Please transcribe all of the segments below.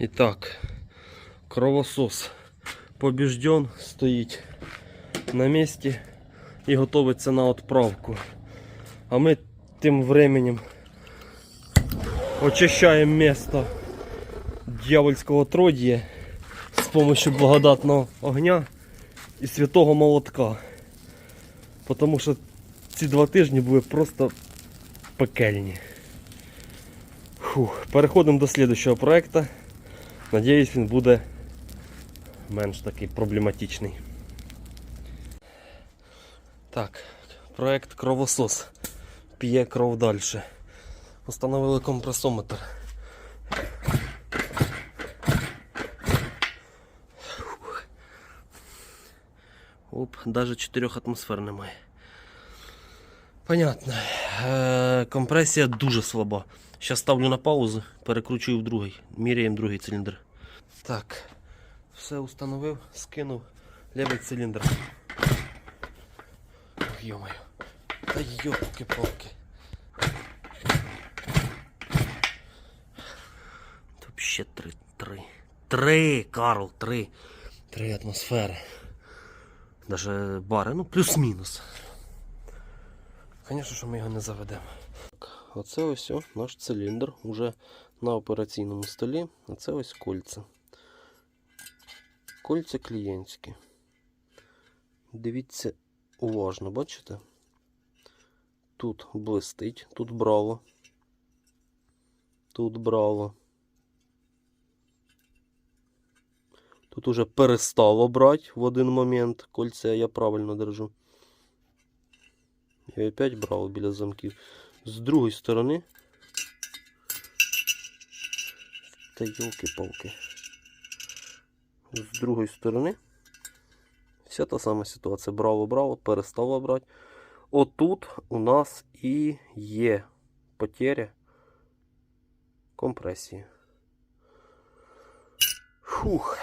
І так, кровосос побіжден, стоїть на місці і готується на відправку. А ми тим временем очищаємо місто дьявольського тродія з допомогою благодатного огня і святого молотка. Тому що ці два тижні були просто пекельні. Фух, переходимо до слідчого проекту. Надіюсь, він буде менш такий проблематичний. Так, проект кровосос. П'є кров далі. Установили компресометр. Фух. Оп, навіть 4 атмосфер немає. Понятно. Е, компресія дуже слаба. Зараз ставлю на паузу, перекручую в другий. Міряємо другий циліндр. Так, все установив, скинув лівий циліндр. Ох, йомаю. Та йопки-палки. Тут ще три, три. Три, Карл, три. Три атмосфери. Даже бари, ну плюс-мінус. Звісно, що ми його не заведемо. Оце ось наш циліндр уже на операційному столі. А це ось кольця. Кольця клієнтські. Дивіться уважно, бачите? Тут блистить, тут браво. Тут браво. Тут уже перестало брати в один момент. Кольця я правильно держу. І опять браво біля замків. З другої сторони. Та йолки-палки. З другої сторони. Вся та сама ситуація. Браво, браво, перестало брати. Отут у нас і є потеря компресії. Фух.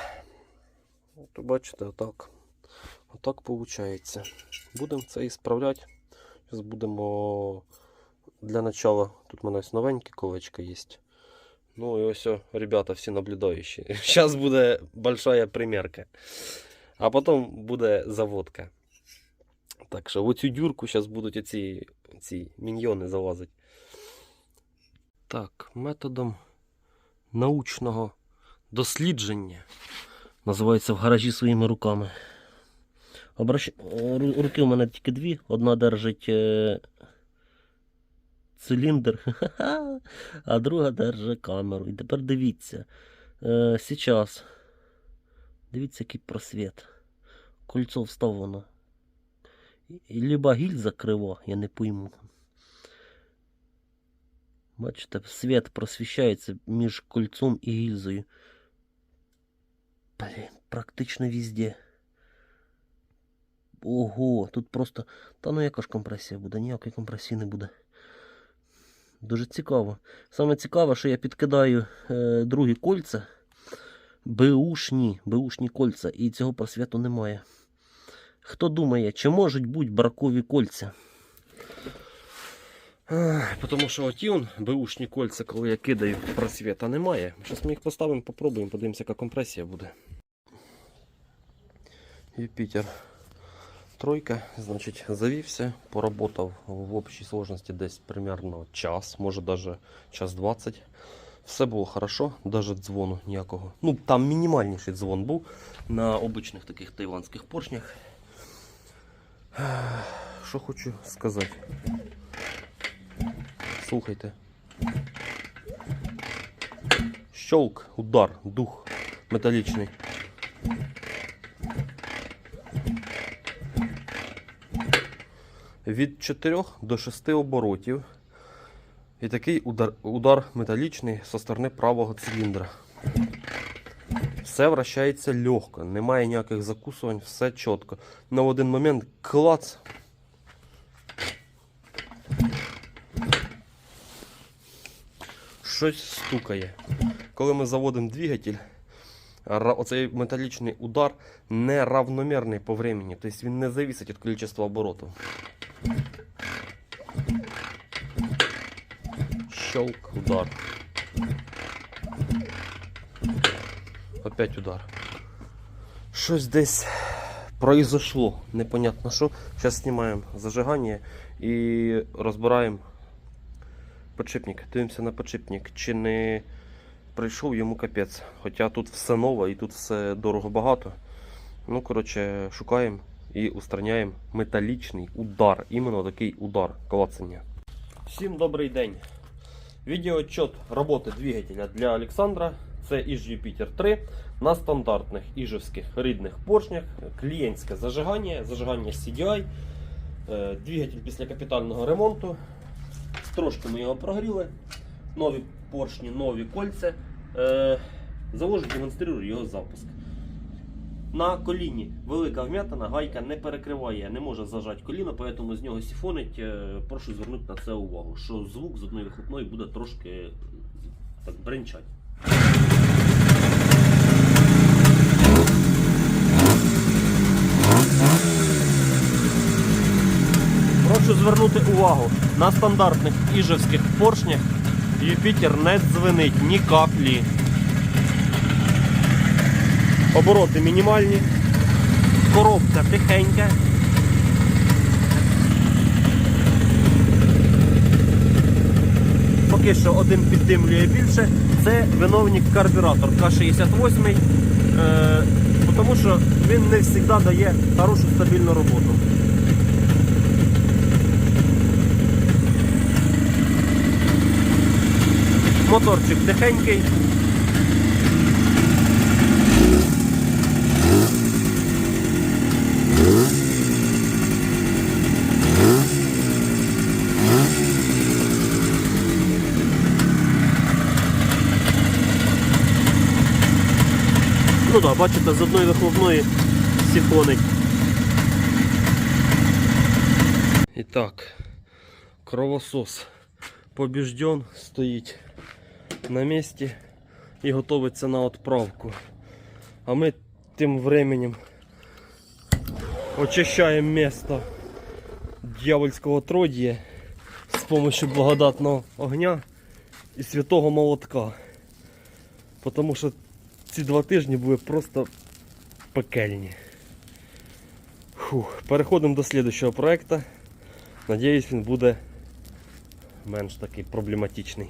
От бачите, отак. Отак виходить. Будемо це і справляти. Зараз будемо для начала. Тут у мене ось новеньке колечко є. Ну і ось, ребята, всі наблюдаючі. Зараз буде большая примірка. А потім буде заводка. Так що в оцю дюрку зараз будуть оці, ці міньйони залазити. Так, методом научного дослідження. Називається в гаражі своїми руками. Обращ... Руки у мене тільки дві. Одна держить е... циліндр, а друга держить камеру. І тепер дивіться. Е... Дивіться, який просвіт. Кольцо вставлено. Либо гільза крива, я не пойму. Бачите, світ просвіщається між кольцом і гільзою. Блін, практично везде. Ого, тут просто. Та ну яка ж компресія буде, ніякої компресії не буде. Дуже цікаво. Саме цікаве, що я підкидаю е, другі кольця. Беушні, беушні кольця, і цього просвіту немає. Хто думає, чи можуть бути бракові кольця? Тому що оті он, беушні кольця, коли я кидаю, просвіта немає. Зараз ми їх поставимо, попробуємо, подивимося, яка компресія буде. Юпітер. Тройка, значить, завівся, поработав в общій сложності десь примерно час, може даже час 20. Все було хорошо, навіть дзвону ніякого. Ну, там мінімальніший дзвон був на обичних таких тайванських поршнях. Що хочу сказати. Слухайте. Щолк, удар, дух металічний. Від 4 до 6 оборотів. І такий удар, удар металічний зі сторони правого циліндра. Все вращається легко, немає ніяких закусувань, все чітко. На один момент клац. Щось стукає. Коли ми заводимо двигатель, оцей металічний удар неравномірний по времени. Тобто він не зависить від кількості оборотів. Щелк, удар. Опять удар. Щось десь произошло. Непонятно що. Зараз знімаємо зажигання і розбираємо подшипник. Дивимося на подшипник. Чи не прийшов йому капець. Хоча тут все нове і тут все дорого багато. Ну, коротше, шукаємо і устраняємо металічний удар. Іменно такий удар клацання. Всім добрий день. Відеоотчет роботи двигателя для Олександра. Це Іж Юпітер 3 на стандартних іжевських рідних поршнях. Клієнтське зажигання, зажигання CDI. Е, Двигатель після капітального ремонту. Трошки ми його прогріли. Нові поршні, нові кольця. Е, Завожу, демонструю його запуск. На коліні велика вм'ятина, гайка не перекриває, не може зажати коліно, тому з нього сіфонить. Е, Прошу звернути на це увагу, що звук з одної вихлопної буде трошки так бренчать. Прошу звернути увагу, на стандартних іжевських поршнях Юпітер не дзвенить ні каплі. Обороти мінімальні. Коробка тихенька. Поки що один піддимлює більше. Це виновник карбюратор К68, е, тому що він не завжди дає хорошу стабільну роботу. Моторчик тихенький. Ну так, да, бачите, з одної вихлопної сіфонить. І так, кровосос побіжден, стоїть На місці і готується на відправку. А ми тим временем очищаємо місто дьявольського тродія з допомогою благодатного огня і святого молотка. Тому що ці два тижні були просто пекельні. Фух, переходимо до слідчого проекту. Надіюсь, він буде менш такий проблематичний.